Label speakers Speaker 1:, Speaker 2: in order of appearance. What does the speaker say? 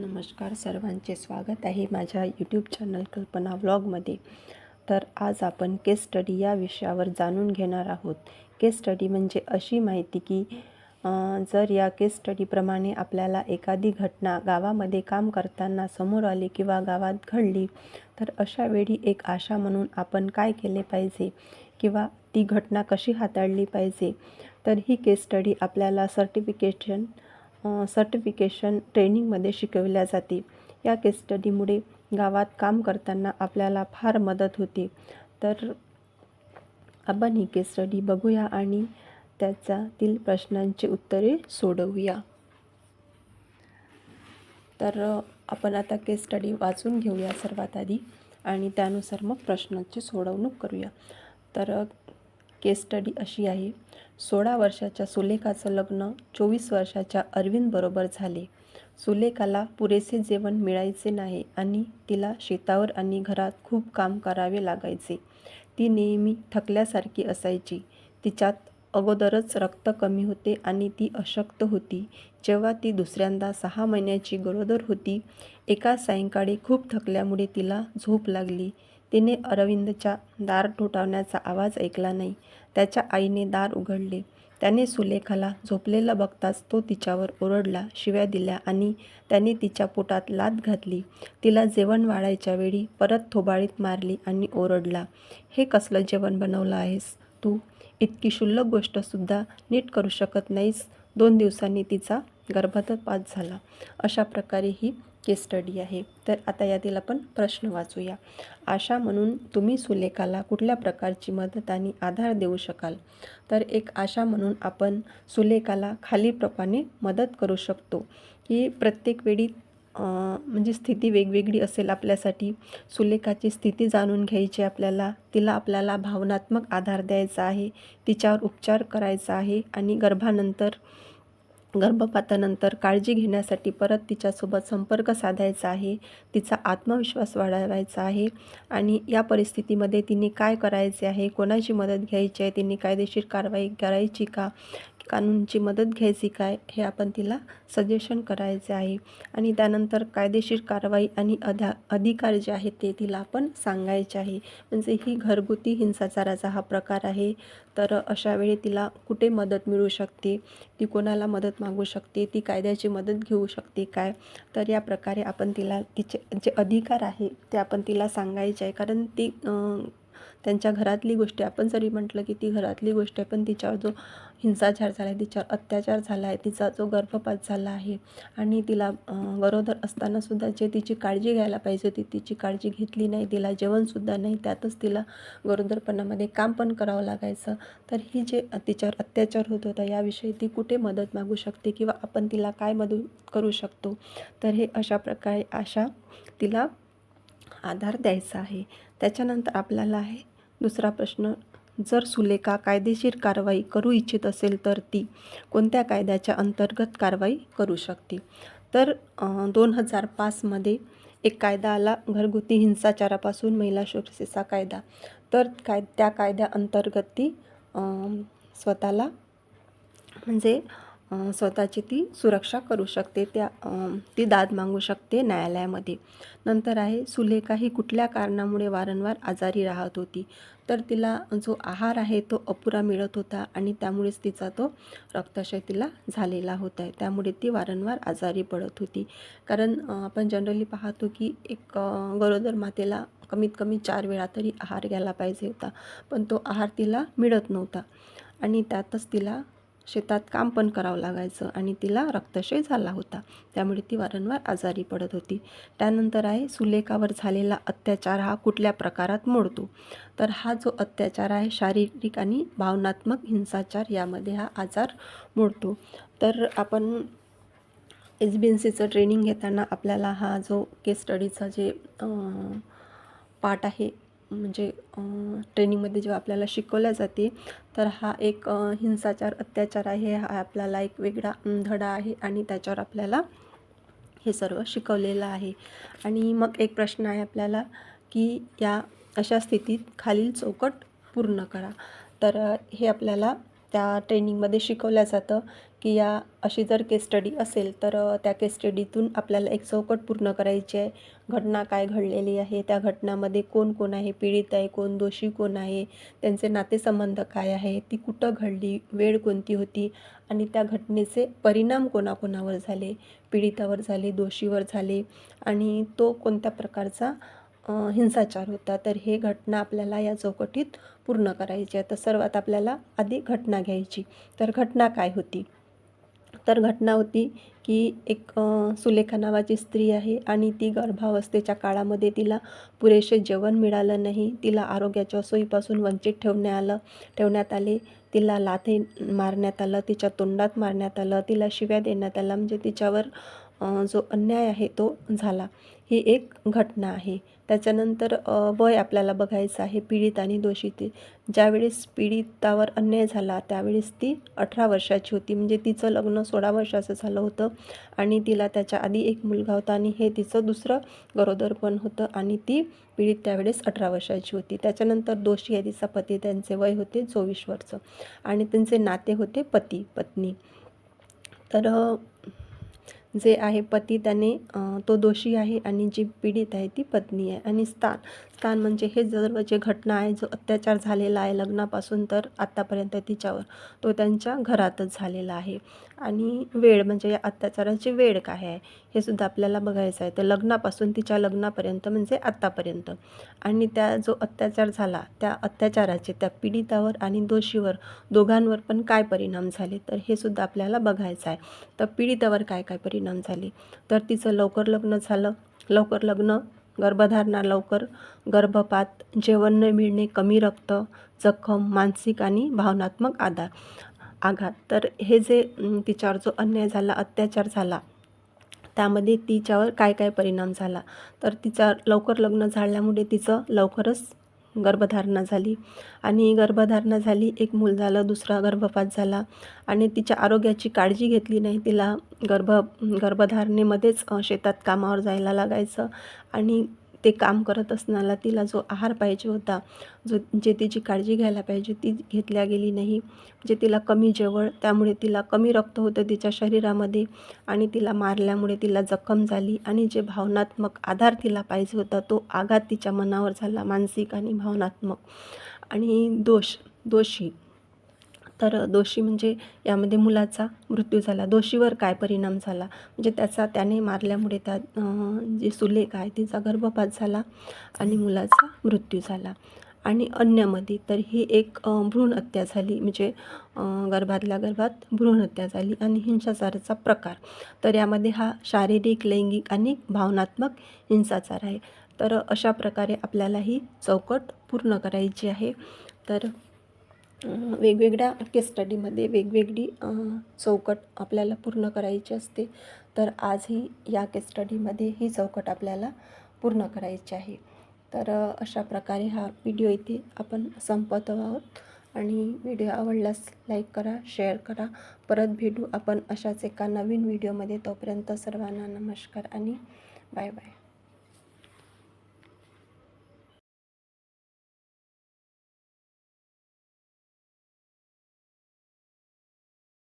Speaker 1: नमस्कार सर्वांचे स्वागत आहे माझ्या यूट्यूब चॅनल कल्पना व्लॉगमध्ये तर आज आपण केस स्टडी या विषयावर जाणून घेणार आहोत. केस स्टडी म्हणजे अशी माहिती की जर या केस स्टडीप्रमाणे आपल्याला एखादी घटना गावामध्ये काम करताना समोर आली किंवा गावात घडली तर अशा वेळी एक आशा म्हणून आपण काय केले पाहिजे किंवा ती घटना कशी हाताळली पाहिजे तर ही केस स्टडी आपल्याला सर्टिफिकेशन सर्टिफिकेशन ट्रेनिंगमध्ये शिकवल्या जाते. या केस स्टडीमुळे गावात काम करताना आपल्याला फार मदत होते. तर आपण ही केस स्टडी बघूया आणि त्याच्यातील प्रश्नांची उत्तरे सोडवूया. तर आपण आता केस स्टडी वाचून घेऊया सर्वात आधी आणि त्यानुसार मग प्रश्नांची सोडवणूक करूया. तर केस स्टडी अशी आहे. सोळा वर्षाच्या सुलेखाचं लग्न चोवीस वर्षाच्या अरविंदबरोबर झाले. सुलेखाला पुरेसे जेवण मिळायचे नाही आणि तिला शेतावर आणि घरात खूप काम करावे लागायचे. ती नेहमी थकल्यासारखी असायची. तिच्यात अगोदरच रक्त कमी होते आणि ती अशक्त होती. जेव्हा ती दुसऱ्यांदा सहा महिन्याची गरोदर होती एका सायंकाळी खूप थकल्यामुळे तिला झोप लागली. तिने अरविंदच्या दार ठोठावण्याचा आवाज ऐकला नाही. त्याच्या आईने दार उघडले. त्याने सुलेखाला झोपलेलं बघताच तो तिच्यावर ओरडला शिव्या दिल्या आणि त्याने तिच्या पोटात लात घातली. तिला जेवण वाढायच्या वेळी परत थोबाळीत मारली आणि ओरडला हे कसलं जेवण बनवलं आहेस तू? इतकी क्षुल्लक गोष्टसुद्धा नीट करू शकत नाहीस. दोन दिवसांनी तिचा गर्भपात झाला. अशा प्रकारे ही केस स्टडी आहे. तर आता यातील आपण प्रश्न वाचूया. आशा म्हणून तुम्ही सुलेखाला कुठल्या प्रकारची मदत आणि आधार देऊ शकाल? तर एक आशा म्हणून आपण सुलेखाला खालीलप्रमाणे मदत करू शकतो की प्रत्येक वेळी म्हणजे स्थिती वेगवेगळी असेल आपल्यासाठी सुलेखाची स्थिती जाणून घ्यायची आपल्याला तिला आपल्याला भावनात्मक आधार द्यायचा आहे तिच्यावर उपचार करायचा आहे आणि गर्भानंतर गर्भपातानंतर काळजी घेण्यासाठी परत तिच्यासोबत संपर्क साधायचा आहे. तिचा आत्मविश्वास वाढवायचा आहे आणि या परिस्थितीमध्ये तिने काय करायचे आहे? कोणाची मदत घ्यायची आहे? तिने कायदेशीर कारवाई करायची का? कानूनची मदत घ्यायची काय हे आपण तिला सजेशन करायचे आहे. आणि त्यानंतर कायदेशीर कारवाई आणि अधा अधिकार जे आहेत ते तिला आपण सांगायचे आहे. म्हणजे ही घरगुती हिंसाचाराचा हा प्रकार आहे. तर अशा वेळी तिला कुठे मदत मिळू शकते? ती कोणाला मदत मागू शकते? ती कायद्याची मदत घेऊ शकते काय? तर या प्रकारे आपण तिला तिचे जे अधिकार आहे ते आपण तिला सांगायचे आहे. कारण ती त्यांच्या घरातली गोष्टी आपण जरी म्हटलं की ती घरातली गोष्ट आहे पण तिच्यावर जो हिंसाचार झाला आहे तिच्यावर अत्याचार झाला आहे तिचा जो गर्भपात झाला आहे आणि तिला गरोदर असतानासुद्धा जे तिची काळजी घ्यायला पाहिजे होती तिची काळजी घेतली नाही तिला जेवणसुद्धा नाही त्यातच तिला गरोदरपणामध्ये काम पण करावं लागायचं. तर ही जे तिच्यावर अत्याचार होत होता याविषयी ती कुठे मदत मागू शकते किंवा आपण तिला काय मदत करू शकतो? तर हे अशा प्रकारे आशा तिला आधार द्यायचा आहे. त्याच्यानंतर आपल्याला आहे दुसरा प्रश्न जर सुलेखा कायदेशीर कारवाई करू इच्छित असेल तर ती कोणत्या कायद्याच्या अंतर्गत कारवाई करू शकते? तर दोन हजार पाचमध्ये एक कायदा आला घरगुती हिंसाचारापासून महिला सुरक्षेचा कायदा. तर काय त्या कायद्याअंतर्गत ती स्वतःला म्हणजे स्वतःची ती सुरक्षा करू शकते त्या ती दाद मागू शकते न्यायालयामध्ये. नंतर आहे सुलेखा ही कुठल्या कारणामुळे वारंवार आजारी राहत होती? तर तिला जो आहार आहे तो अपुरा मिळत होता आणि त्यामुळेच तिचा तो रक्ताशय तिला झालेला होता. आहे त्यामुळे ती वारंवार आजारी पडत होती. कारण आपण जनरली पाहतो की एक गरोदर मातेला कमीत कमी चार वेळा तरी आहार घ्यायला पाहिजे होता. पण तो आहार तिला मिळत नव्हता. आणि त्यातच तिला शेतात काम पण करावं लागायचं आणि तिला रक्तक्षय झाला होता. त्यामुळे ती वारंवार आजारी पडत होती. त्यानंतर आहे सुलेखावर झालेला अत्याचार हा कुठल्या प्रकारात मोडतो? तर हा जो अत्याचार आहे शारीरिक आणि भावनात्मक हिंसाचार यामध्ये हा आजार मोडतो. तर आपण एस बी एन सीचं ट्रेनिंग घेताना आपल्याला हा जो केस स्टडीचा जे पार्ट आहे म्हणजे ट्रेनिंगमध्ये जेव्हा आपल्याला शिकवल्या जाते तर हा एक हिंसाचार अत्याचार आहे. हा आपल्याला एक वेगळा धडा आहे आणि त्याच्यावर आपल्याला हे सर्व शिकवलेलं आहे. आणि मग एक प्रश्न आहे आपल्याला की या अशा स्थितीत खालील चौकट पूर्ण करा. तर हे आपल्याला त्या ट्रेनिंगमध्ये शिकवलं जातं की या अशी जर केस स्टडी असेल तर त्या केस स्टडीतून आपल्याला एक चौकट पूर्ण करायची आहे. घटना काय घडलेली आहे त्या घटनामध्ये कोण कोण आहे पीडित आहे कोण दोषी कोण आहे त्यांचे नातेसंबंध काय आहे ती कुठं घडली वेळ कोणती होती आणि त्या घटनेचे परिणाम कोणाकोणावर झाले पीडितावर झाले दोषीवर झाले आणि तो कोणत्या प्रकारचा हिंसाचार होता तर हे घटना आपल्याला या चौकटीत पूर्ण करायची आहे. तर सर्वात आपल्याला आधी घटना घ्यायची. तर घटना काय होती? तर घटना होती की एक सुलेखा नावाची स्त्री आहे आणि ती गर्भावस्थेच्या काळामध्ये तिला पुरेसे जेवण मिळालं नाही. तिला आरोग्याच्या सोयीपासून वंचित ठेवण्यात आलं ठेवण्यात आले. तिला लाथे मारण्यात आलं तिच्या तोंडात मारण्यात आलं तिला शिव्या देण्यात आला म्हणजे तिच्यावर जो अन्याय आहे तो झाला. ही एक घटना आहे. त्याच्यानंतर वय आपल्याला बघायचं आहे पीडित आणि दोषी ज्यावेळेस पीडितावर अन्याय झाला त्यावेळेस ती अठरा वर्षाची होती. म्हणजे तिचं लग्न सोळा वर्षाचं झालं होतं आणि तिला त्याच्या आधी एक मुलगा होता आणि हे तिचं दुसरं गरोदरपण होतं आणि ती पीडित त्यावेळेस अठरा वर्षाची होती. त्याच्यानंतर दोषी आहे तिचा पती त्यांचे वय होते चोवीस वर्ष. आणि त्यांचे नाते होते पती पत्नी. तर जे आहे पती त्याने तो दोषी आहे आणि जी पीडित आहे ती पत्नी आहे आणि स्थान. स्थान म्हणजे हे सर्व जे घटना आहे जो अत्याचार झालेला आहे लग्नापासून तर आत्तापर्यंत तिच्यावर तो त्यांच्या घरातच झालेला आहे. आणि वेळ म्हणजे या अत्याचाराची वेळ काय आहे हे सुद्धा आपल्याला बघायचं आहे. तर लग्नापासून तिच्या लग्नापर्यंत म्हणजे आत्तापर्यंत आणि त्या जो अत्याचार झाला त्या अत्याचाराचे त्या पीडितावर आणि दोषीवर दोघांवर पण काय परिणाम झाले तर हे सुद्धा आपल्याला बघायचं आहे. तर पीडितावर काय काय परिणाम झाले? तर तिचं लवकर लग्न झालं. लवकर लग्न गर्भधारणा लवकर गर्भपात जेवण न मिळणे कमी रक्त जखम मानसिक आणि भावनात्मक आधार. आघात. तर हे जे तिच्यावर जो अन्याय झाला अत्याचार झाला त्यामध्ये तिच्यावर काय काय परिणाम झाला? तर तिचा लवकर लग्न झाल्यामुळे तिचं लवकरच गर्भधारणा झाली. आणि गर्भधारणा झाली एक मूल झालं दुसरा गर्भपात झाला. आणि तिच्या आरोग्याची काळजी घेतली नाही तिला गर्भ गर्भधारणेमध्येच शेतात कामावर जायला लागायचं. आणि ते काम करत असताना तिला जो आहार पाहिजे होता जो जे तिची काळजी घ्यायला पाहिजे ती घेतल्या गेली नाही. जे तिला कमी जेवण त्यामुळे तिला कमी रक्त होतं तिच्या शरीरामध्ये आणि तिला मारल्यामुळे तिला जखम झाली आणि जे भावनात्मक आधार तिला पाहिजे होता तो आघात तिच्या मनावर झाला मानसिक आणि भावनात्मक. आणि दोष दोषी. तर दोषी म्हणजे यामध्ये मुलाचा मृत्यू झाला. दोषीवर काय परिणाम झाला? म्हणजे त्याचा त्याने मारल्यामुळे त्या जी सुलेख आहे तिचा गर्भपात झाला आणि मुलाचा मृत्यू झाला. आणि अन्यमध्ये तर ही एक भ्रूणहत्या भ्रूण हत्या झाली. म्हणजे गर्भातल्या गर्भात भ्रूण हत्या झाली आणि हिंसाचाराचा प्रकार. तर यामध्ये हा शारीरिक लैंगिक आणि भावनात्मक हिंसाचार आहे. तर अशा प्रकारे आपल्याला ही चौकट पूर्ण करायची आहे. तर वेगवेगळ्या केस स्टडीमध्ये वेगवेगळी चौकट आपल्याला पूर्ण करायची असते. तर आजही या केस स्टडीमध्ये ही चौकट आपल्याला पूर्ण करायची आहे. तर अशा प्रकारे हा व्हिडिओ इथे आपण संपत आहोत. आणि व्हिडिओ आवडल्यास लाईक करा शेअर करा. परत भेटू आपण अशाच एका नवीन व्हिडिओमध्ये तोपर्यंत सर्वांना नमस्कार आणि बाय बाय